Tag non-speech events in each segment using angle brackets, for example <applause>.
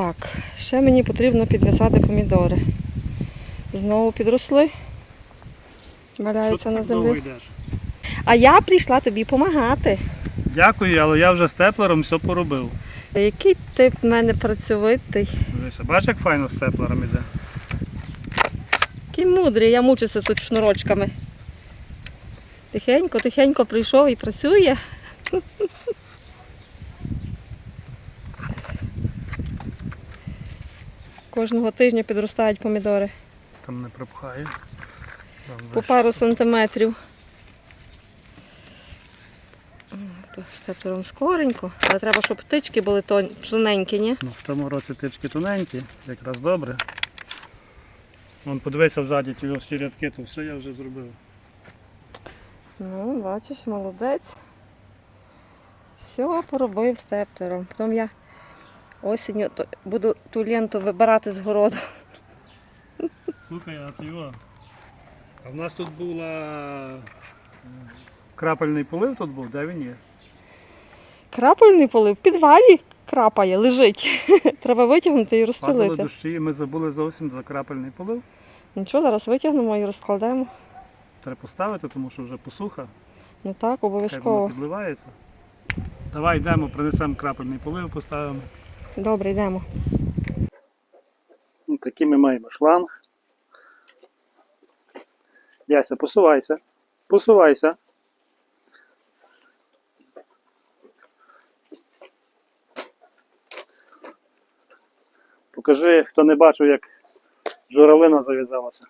Так, ще мені потрібно підв'язати помідори. Знову підросли. Валяються на землі. А я прийшла тобі допомагати. Дякую, але я вже степлером все поробив. Який ти в мене працьовитий. Дивися, бачиш, як файно з степлером іде. Який мудрий, я мучуся тут шнурочками. Тихенько, тихенько прийшов і працює. Кожного тижня підростають помідори Там не пропхає. Там по пару сантиметрів. Тут скоренько, але треба, щоб птички були тон- тоненькі, ні? Ну, в тому році тички тоненькі, якраз добре. Вон подивися взаді ті всі рядки, то все я вже зробив. Ну, бачиш, молодець. Все поробив стептером. Потім я осінню то- буду ту ленту вибирати з городу. Слухай, а ти його. А в нас тут була крапельний полив тут був, де він є? Крапельний полив в підвалі крапає, лежить. <laughs> Треба витягнути і Падали дощі, ми забули зовсім за крапельний полив. Нічого, зараз витягнемо і розкладемо. Треба поставити, тому що вже посуха, Ну так, хай воно обов'язково. підливається. Давай йдемо, принесемо крапельний полив, поставимо. Добре, йдемо. Такий ми маємо шланг. Яся, посувайся. Посувайся. Покажи, хто не бачив, як журавлина зав'язалася.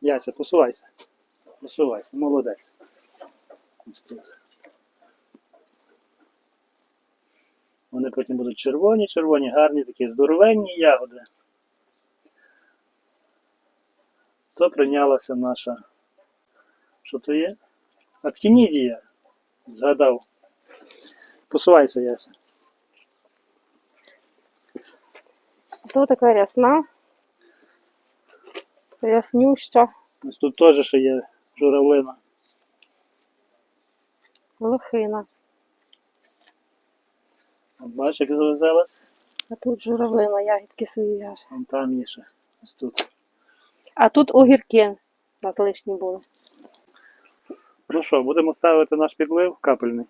Яся, посувайся. Посувайся, молодець. Ось тут. Вони потім будуть червоні, червоні, гарні, такі здоровенні ягоди. То прийнялася наша. Що то є? Актінідія. Згадав. Посувайся, Яся. То така рясна, ряснюща, Ось тут теж ще є журавлина. лохина. Бачиш, як зав'язалась? А тут журавлина, ягідки свої в'яже. Вон там є ще. Ось тут. А тут огірки на лишні були. Ну що, будемо ставити наш підлив капельний.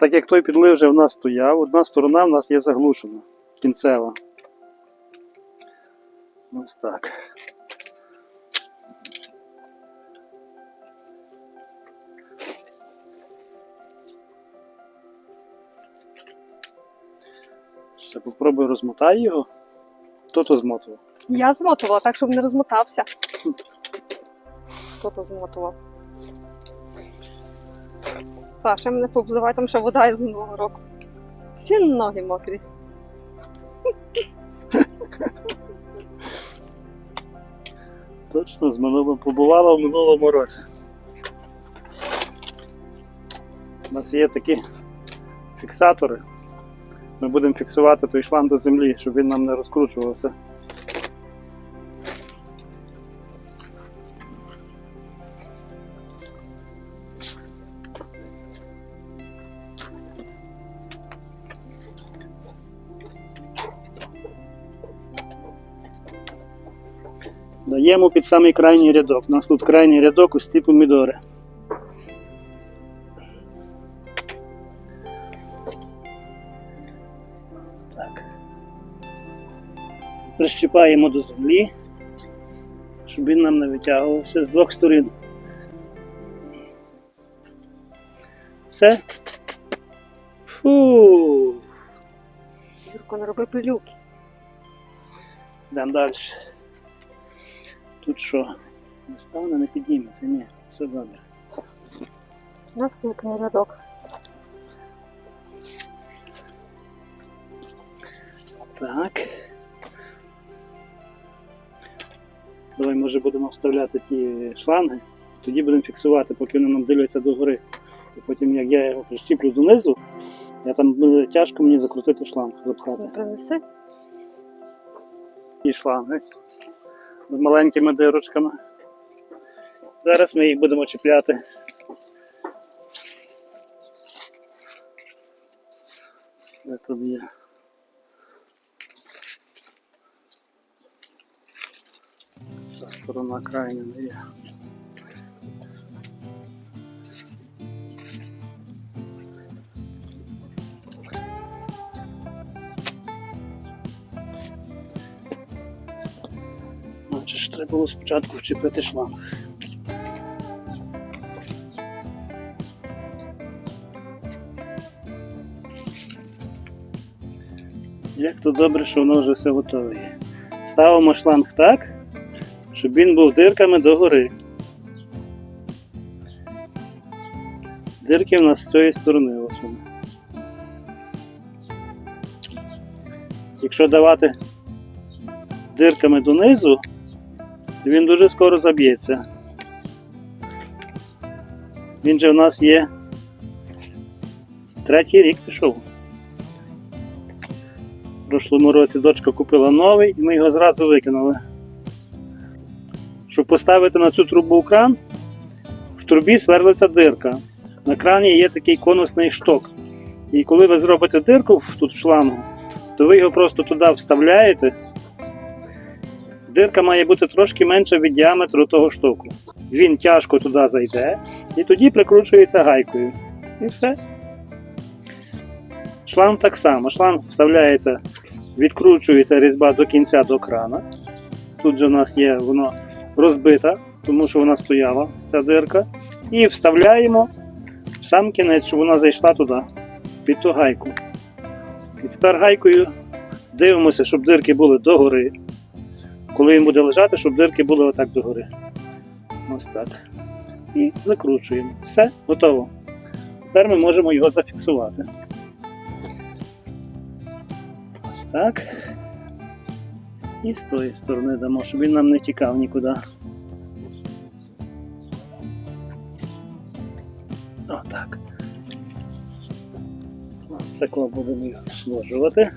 Так як той підлив вже в нас стояв, одна сторона в нас є заглушена, кінцева. Ось так. Ще попробую розмотати його. Хто то змотував? Я змотувала, так, щоб не розмотався. Хто то змотував? Саша, мене повзивай, там ще вода із минулого року. Всі ноги мокрі. Точно з минулого побувала в минулому році. У нас є такі фіксатори. Ми будемо фіксувати той шланг до землі, щоб він нам не розкручувався. Даємо під самий крайній рядок. У нас тут крайній рядок ось ці помідори. Прищіпаємо до землі, щоб він нам не витягувався з двох сторін. Все? Фу. Юрко, не роби пилюки. Йдемо далі. Тут що? Не стане, не підніметься, ні, все добре. Наступний рядок. Так. Давай, може, будемо вставляти ті шланги, тоді будемо фіксувати, поки вони нам дивляться догори. І потім, як я його прищіплю донизу, я там буде тяжко мені закрутити шланг, запхати. Принеси. І шланги з маленькими дирочками. Зараз ми їх будемо чіпляти. Тут є? Сторона крайня не є. Значить, треба було спочатку вчепити шланг. Як то добре, що воно вже все готове. Ставимо шланг так, щоб він був дирками догори. Дирки в нас з цієї сторони ось вони. Якщо давати дирками донизу, то він дуже скоро заб'ється. Він же в нас є третій рік пішов. В прошлому році дочка купила новий і ми його зразу викинули. Щоб поставити на цю трубу кран, в трубі сверлиться дирка. На крані є такий конусний шток. І коли ви зробите дирку тут в шлангу, то ви його просто туди вставляєте. Дирка має бути трошки менша від діаметру того штоку. Він тяжко туди зайде і тоді прикручується гайкою. І все. Шланг так само. Шланг вставляється, відкручується різьба до кінця до крана. Тут же у нас є воно розбита, тому що вона стояла, ця дирка. І вставляємо в сам кінець, щоб вона зайшла туди, під ту гайку. І тепер гайкою дивимося, щоб дирки були догори. Коли він буде лежати, щоб дирки були отак догори. Ось так. І закручуємо. Все, готово. Тепер ми можемо його зафіксувати. Ось так. І з тої сторони дамо, щоб він нам не тікав нікуди. Отак. Ось такого будемо його зложувати.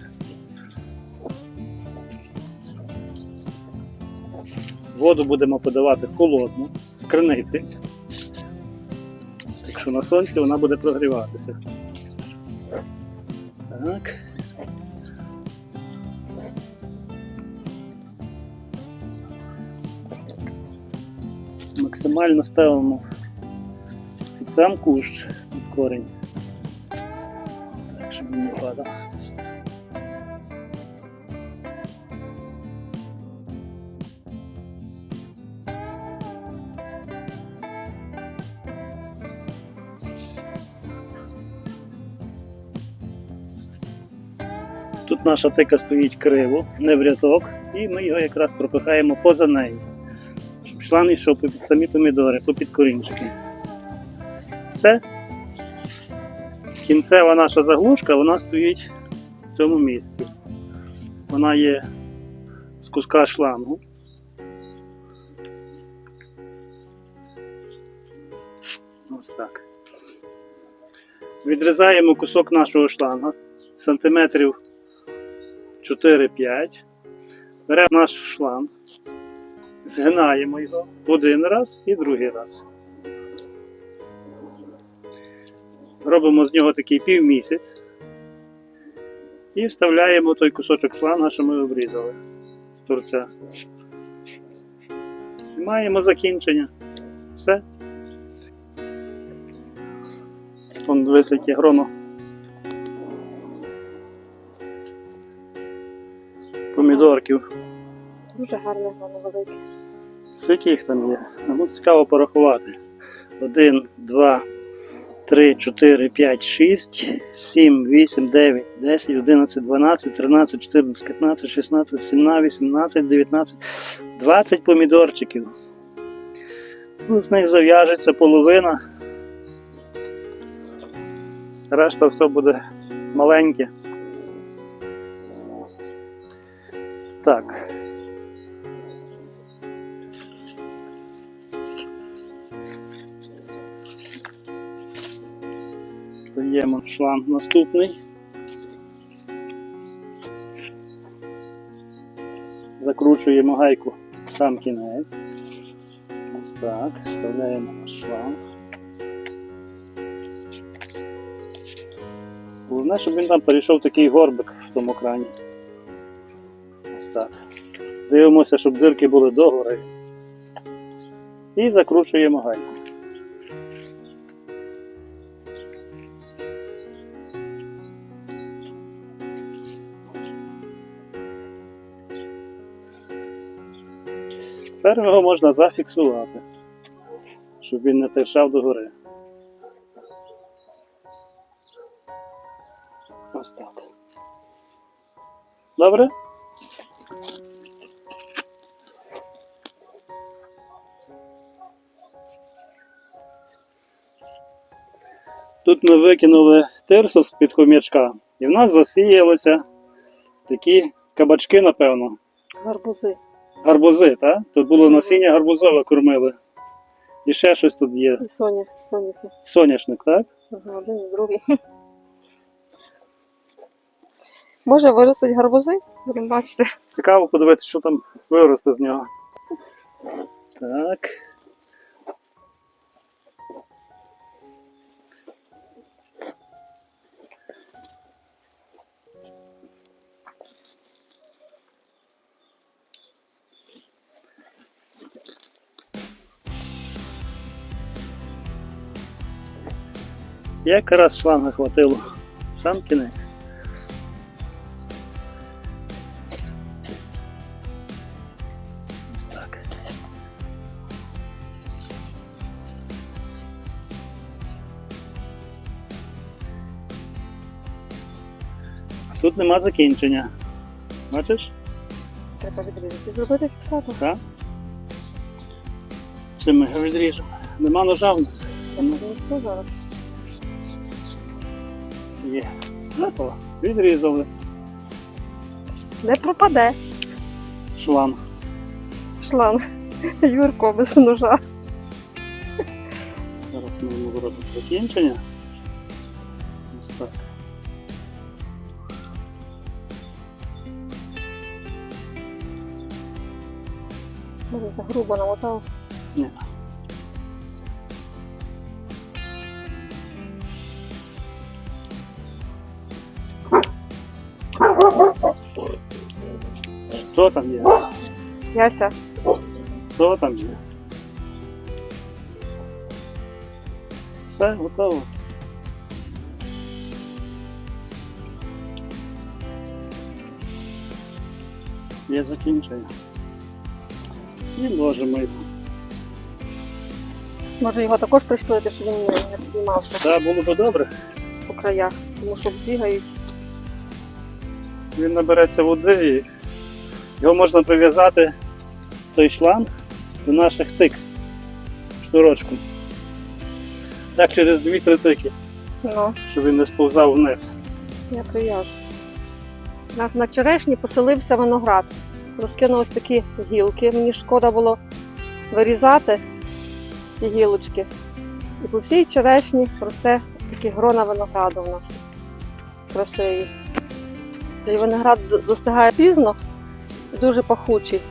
Воду будемо подавати холодну з криниці. Так що на сонці вона буде прогріватися. Так. Максимально ставимо під сам кущ, під корінь. Так, щоб він не падав. Тут наша тика стоїть криво, не в рядок, і ми його якраз пропихаємо поза нею, шланг йшов під самі помідори, попід корінчики. Все. Кінцева наша заглушка, вона стоїть в цьому місці. Вона є з куска шлангу. Ось так. Відрізаємо кусок нашого шланга сантиметрів 4-5. Беремо наш шланг, згинаємо його один раз і другий раз. Робимо з нього такий півмісяць і вставляємо той кусочок шланга, що ми обрізали з торця. І маємо закінчення. Все. Вон висить гроно. Помідорків. Дуже гарне воно велике. Скільки їх там є? Нам цікаво порахувати. 1, 2, 3, 4, 5, 6, 7, 8, 9, 10, 11, 12, 13, 14, 15, 16, 17, 18, 19, 20 помідорчиків. Ну, з них зав'яжеться половина. Решта все буде маленьке. Так. Даємо шланг наступний. Закручуємо гайку в сам кінець. Ось так. Вставляємо наш шланг. Головне, щоб він там перейшов такий горбик в тому крані. Ось так. Дивимося, щоб дирки були догори. І закручуємо гайку. Тепер його можна зафіксувати, щоб він не тирчав догори. Ось так. Добре? Тут ми викинули тирсу з-під хомячка, і в нас засіялися такі кабачки, напевно. Гарбузи. Гарбузи, так? Тут було насіння гарбузове кормили. І ще щось тут є. І соня, соняшник. Соняшник, так? Ага, один і другий. Може виростуть гарбузи? Будемо бачити. Цікаво подивитися, що там виросте з нього. Так. Якраз шланга хватило. Сам кінець. Ось так. А Тут нема закінчення. Бачиш? Треба відрізати. Зробити фіксатор. Так? Чим ми його відріжемо? Нема ножа в нас. Я зараз. Є. Готово. Відрізали Не пропаде шланг. шланг. Юрко без ножа. Зараз ми йому зробимо закінчення. Ось так. Грубо намотав. Ні. Хто там є? Яся. Хто там є? Все, готово. Є закінчення. І ложимо його. Може його також пришпилити, щоб він не піднімався Так, було б добре. по краях, тому що бігають. Він набереться води і його можна прив'язати той шланг до наших тик шнурочком. Так через дві-три тики, Ну, щоб він не сповзав вниз. я прив'яжу. У нас на черешні поселився виноград. Розкинулись такі гілки. Мені шкода було вирізати ті гілочки. І по всій черешні росте такі грона винограду у нас. Красиві. І виноград достигає пізно дуже пахучий.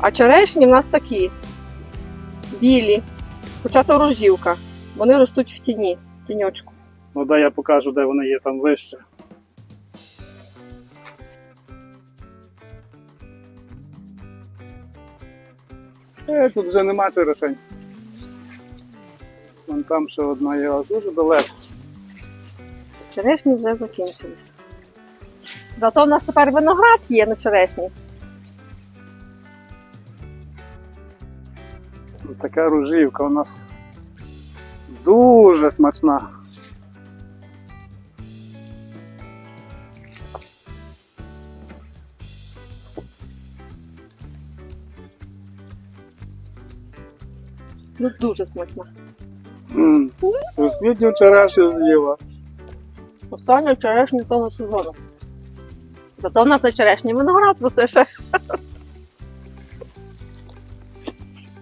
А черешні в нас такі білі, хоча то рожівка. Вони ростуть в тіні, в тіньочку. Ну дай я покажу, де вони є там вище. Е, тут вже нема черешень. Вон там ще одна є, а дуже далеко. Черешні вже закінчились. Зато в нас тепер виноград є на черешні. Така ружівка у нас дуже смачна. Ну дуже смачна. Останню вчорашню з'їла. Останню черешню того сезону. Зато в нас на черешні виноград росте ще.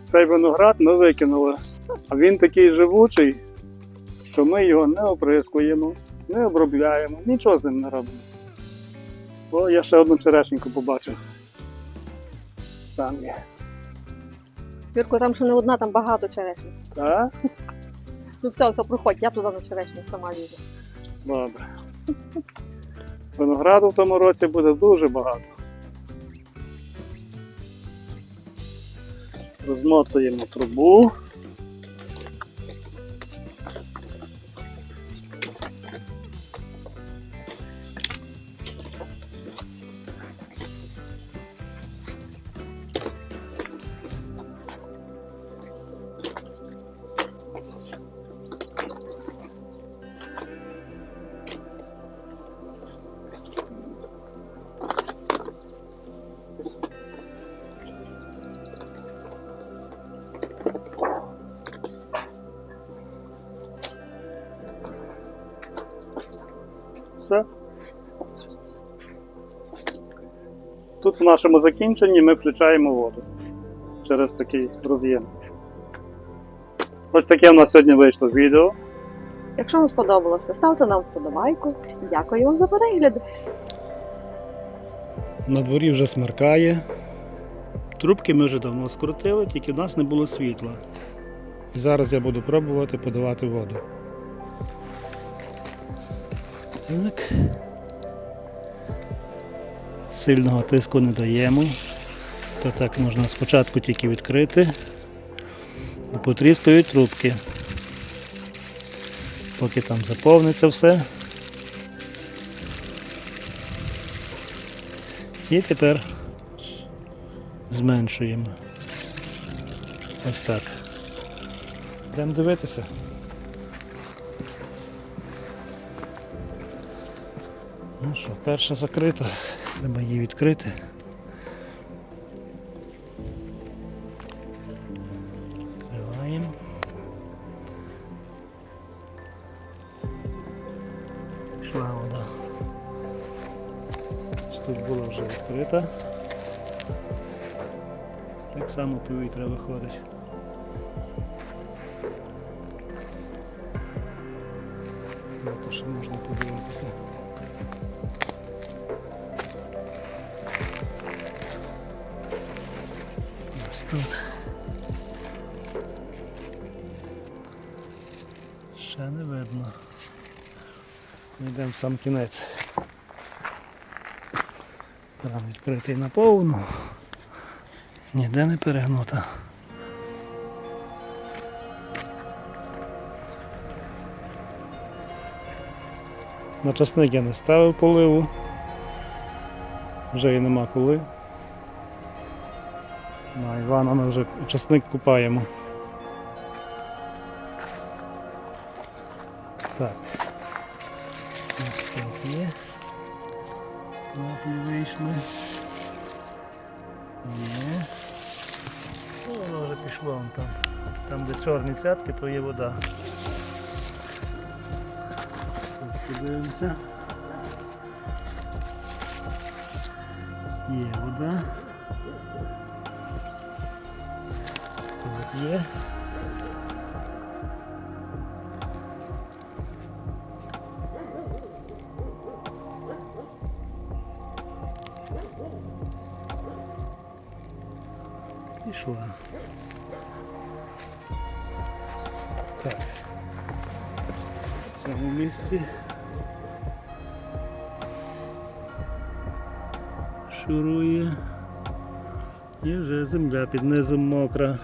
Цей виноград ми викинули. А він такий живучий, що ми його не оприскуємо, не обробляємо, нічого з ним не робимо. О, я ще одну черешеньку побачив. Там є. Вірко, там ще не одна, там багато черешні. Так? Ну все, все, проходь, я туди на черешню сама лізу. Добре. Винограду в тому році буде дуже багато. Розмотуємо трубу. Все. Тут в нашому закінченні ми включаємо воду через такий роз'єм. Ось таке в нас сьогодні вийшло відео. Якщо вам сподобалося, ставте нам вподобайку. Дякую вам за перегляд. На дворі вже смеркає. Трубки ми вже давно скрутили, тільки в нас не було світла. І зараз я буду пробувати подавати воду. Так. Сильного тиску не даємо. То так можна спочатку тільки відкрити. І потріскають трубки. Поки там заповниться все. І тепер зменшуємо. Ось так. Йдемо дивитися. Ну що, перша закрита. Треба її відкрити. Відкриваємо. Пішла вода. Тут була вже відкрита. Так само повітря виходить. На те, що можна подивитися. Тут. Ще не видно. Йдемо в сам кінець. Кран відкритий наповну. Ніде не перегнута. На часник я не ставив поливу. Вже і нема коли. На Івана ми вже часник купаємо. Так. Ось тут є. Краплі вийшли. Є. Ну, воно вже пішло вон там. Там, де чорні цятки, то є вода. Подивимося. Є вода. Є. Пішла. Так. В цьому місці. Шурує. І вже земля під низом мокра.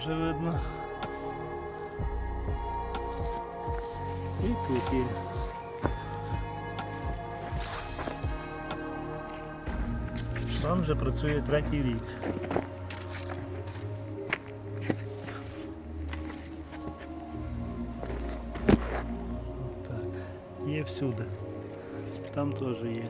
вже видно. І тут є. Шланг вже працює третій рік. Так, є всюди. Там теж є.